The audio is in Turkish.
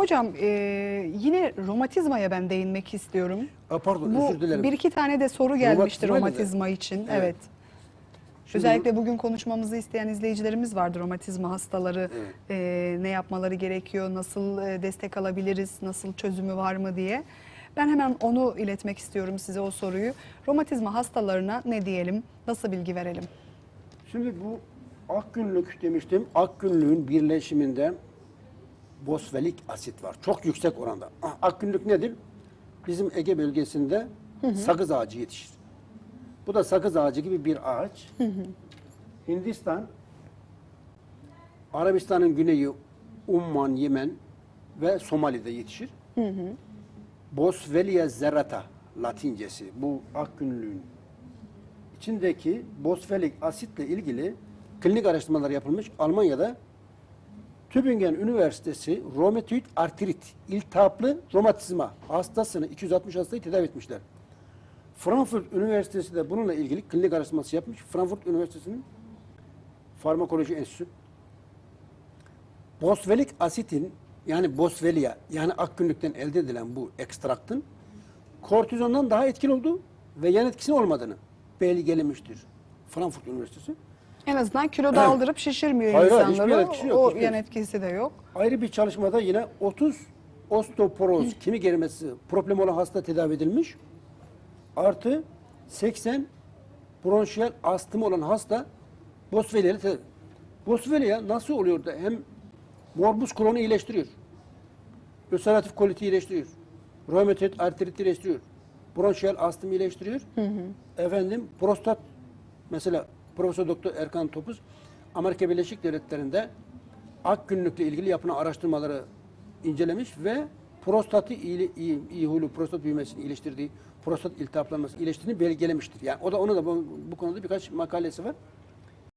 Hocam e, yine romatizmaya ben değinmek istiyorum. Aa, pardon Bu özür dilerim. bir iki tane de soru gelmişti Romatizma romatizma için. Evet. Evet. Şimdi- Özellikle bugün konuşmamızı isteyen izleyicilerimiz vardı romatizma hastaları Evet. e, ne yapmaları gerekiyor, nasıl e, destek alabiliriz, nasıl çözümü var mı diye. Ben hemen onu iletmek istiyorum size o soruyu. Romatizma hastalarına ne diyelim, nasıl bilgi verelim? Şimdi bu ak günlük demiştim. Ak günlüğün birleşiminde bosfelik asit var. Çok yüksek oranda. Ah, Ak günlük nedir? Bizim Ege bölgesinde sakız ağacı yetişir. Bu da sakız ağacı gibi bir ağaç. Hindistan, Arabistan'ın güneyi, Umman, Yemen ve Somali'de yetişir. Boswellia zerrata latincesi bu ak günlüğün içindeki bosfelik asitle ilgili klinik araştırmalar yapılmış. Almanya'da Tübingen Üniversitesi romatoid artrit, iltihaplı romatizma hastasını 260 hastayı tedavi etmişler. Frankfurt Üniversitesi de bununla ilgili klinik araştırması yapmış. Frankfurt Üniversitesi'nin Farmakoloji Enstitüsü. Bosfelik asitin yani bosvelia yani ak günlükten elde edilen bu ekstraktın kortizondan daha etkili olduğu ve yan etkisinin olmadığını belgelemiştir. Frankfurt Üniversitesi. En azından kilo da Evet. aldırıp şişirmiyor Hayır, hayır, insanları. hiçbir etkisi yok, o hiçbir yan etkisi. de yok. Ayrı bir çalışmada yine 30 osteoporoz, kemik erimesi problemi olan hasta tedavi edilmiş. Artı 80 bronşiyel astımı olan hasta Boswellia ile tedavi. Boswellia nasıl oluyor da hem morbus Crohn'u iyileştiriyor. Ülseratif koliti iyileştiriyor. Romatoid artrit iyileştiriyor. Bronşiyel astım iyileştiriyor. Efendim prostat mesela Profesör Doktor Erkan Topuz Amerika Birleşik Devletleri'nde ak günlükle ilgili yapılan araştırmaları incelemiş ve prostatı iyi, iyi, iyi huylu prostat büyümesini iyileştirdiği, prostat iltihaplanması iyileştirdiğini belgelemiştir. Yani o da onu da bu, bu konuda birkaç makalesi var.